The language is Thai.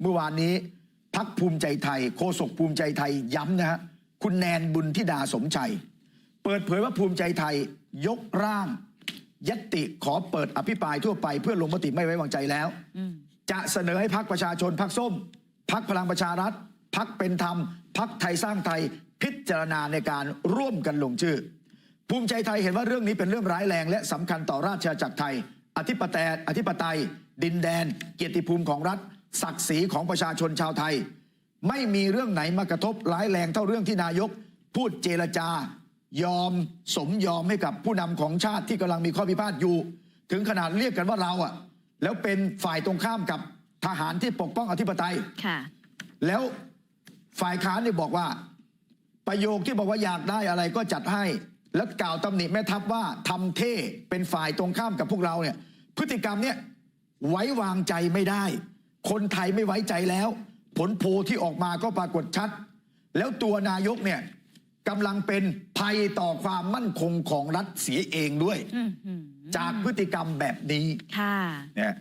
เมื่อวานนี้พักภูมิใจไทยโฆษกภูมิใจไทยย้ำนะฮะคุณแนนบุญธิดาสมชัย เปิดเผยว่าภูมิใจไทยยกร่างยตติขอเปิดอภิปรายทั่วไปเพื่อลงมติไม่ไว้วางใจแล้วอืมจะเสนอให้พักประชาชนพักส้ม พักพลังประชารัฐ พักเป็นธรรม พักไทยสร้างไทยพิจารณาในการร่วมกันลงชื่อ ภูมิใจไทยเห็นว่าเรื่องนี้เป็นเรื่องร้ายแรงและสำคัญต่อราชอาณาจักรไทย อธิปไตยอธิปไตย ดินแดน เกียรติภูมิของรัฐ ศักดิ์ศรีของประชาชนชาวไทย ไม่มีเรื่องไหนมากระทบร้ายแรงเท่าเรื่องที่นายก พูดเจรจา ยอมสมยอมให้กับผู้นำของชาติที่กำลังมีข้อพิพาทอยู่ ถึงขนาดเรียกกันว่าเราอะแล้วเป็นฝ่ายตรงข้ามกับทหารที่ปกป้องอธิปไตยค่ะ แล้วฝ่ายค้านเนี่ยบอกว่า ประโยคที่บอกว่าอยากได้อะไรก็จัดให้ แล้วกล่าวตำหนิแม่ทัพว่าทำเท่เป็นฝ่ายตรงข้ามกับพวกเราเนี่ย พฤติกรรมเนี่ยไว้วางใจไม่ได้ คนไทยไม่ไว้ใจแล้ว ผลโพลที่ออกมาก็ปรากฏชัด แล้วตัวนายกเนี่ยกำลังเป็นภัยต่อความมั่นคงของรัฐเสียเองด้วยอืมอืมจากพฤติกรรมแบบนี้ค่ะเนี่ย